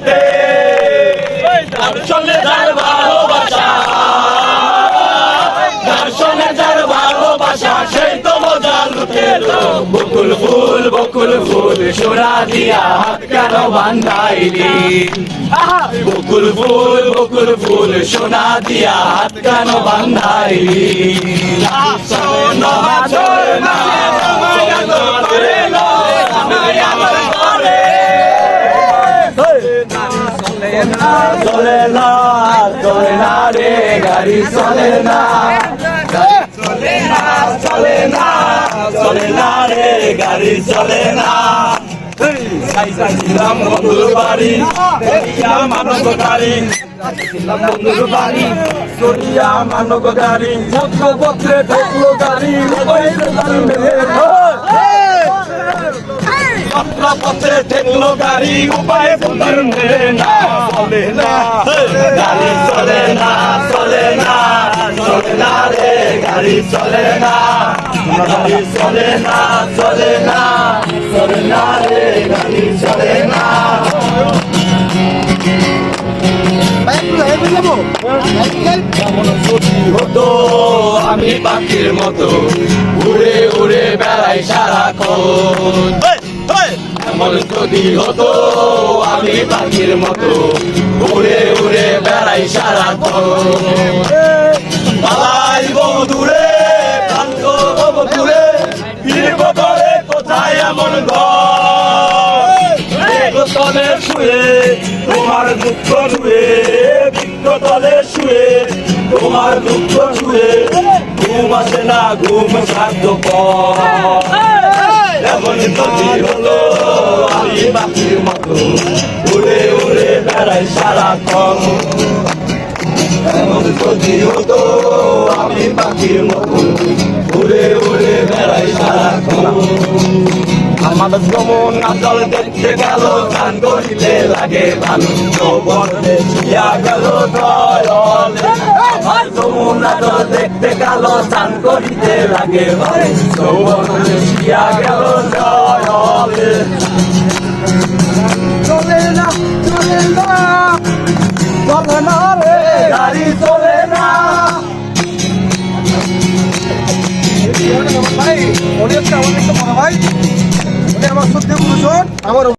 মধ্যে দর্শনে যার ভালোবাসা, দর্শনে যার ভালোবাসা, সেই তো বকুল ফুল বকুল ফুল, সোরা দিয়া কেন বান্ধাইলি? বকুল ফুল বকুল ফুল, সোনা দিয়া হাত কেন বান্ধাইলি? না চলে না চলে না রে গাড়ি চলে না চলে না চলে না চলে না রে গাড়ি চলে না ছিলাম বন্ধুর বাড়ি মানব গাড়ি মানব গাড়ি গাড়ি পত্র পত্রে ঠেকলো গাড়ি উপায় বন্ধুর না চলে না গাড়ি চলে না চলে না চলে না রে গাড়ি চলে না গাড়ি চলে না চলে না চলে না রে গাড়ি চলে না। আমি পাখির মতো উড়ে উড়ে বেড়াই সারাক্ষণ। এমন যদি হতো আমি পাখির মতো। উড়ে উড়ে বেড়াই সারাক্ষণ পালাই বহু দূরে প্রান্ত বহু দূরে ফিরবো করে কোথায় এমন ঘর? শুয়ে তোমার দুঃখ শুয়ে বৃক্ষ তলে শুয়ে তোমার দুঃখ শুয়ে ঘুম আসে না ঘুম সাধ্য এমন যদি হলো উড়ে উড়ে বেড়াই সারাক্ষণ এমন যদি হতো আমি পাখির মতো উড়ে উড়ে বেড়াই সারাক্ষণ আমার ভ্রমণ আচল দেখতে গেল গান করিলে লাগে ভালো যৌবনে ছিয়া গেল আমার দেখতে গেল গান করিতে লাগে ভালো গেল ভাই উনি হচ্ছে আমার বড় ভাই উনি আমার সত্যি গুরুজন আমার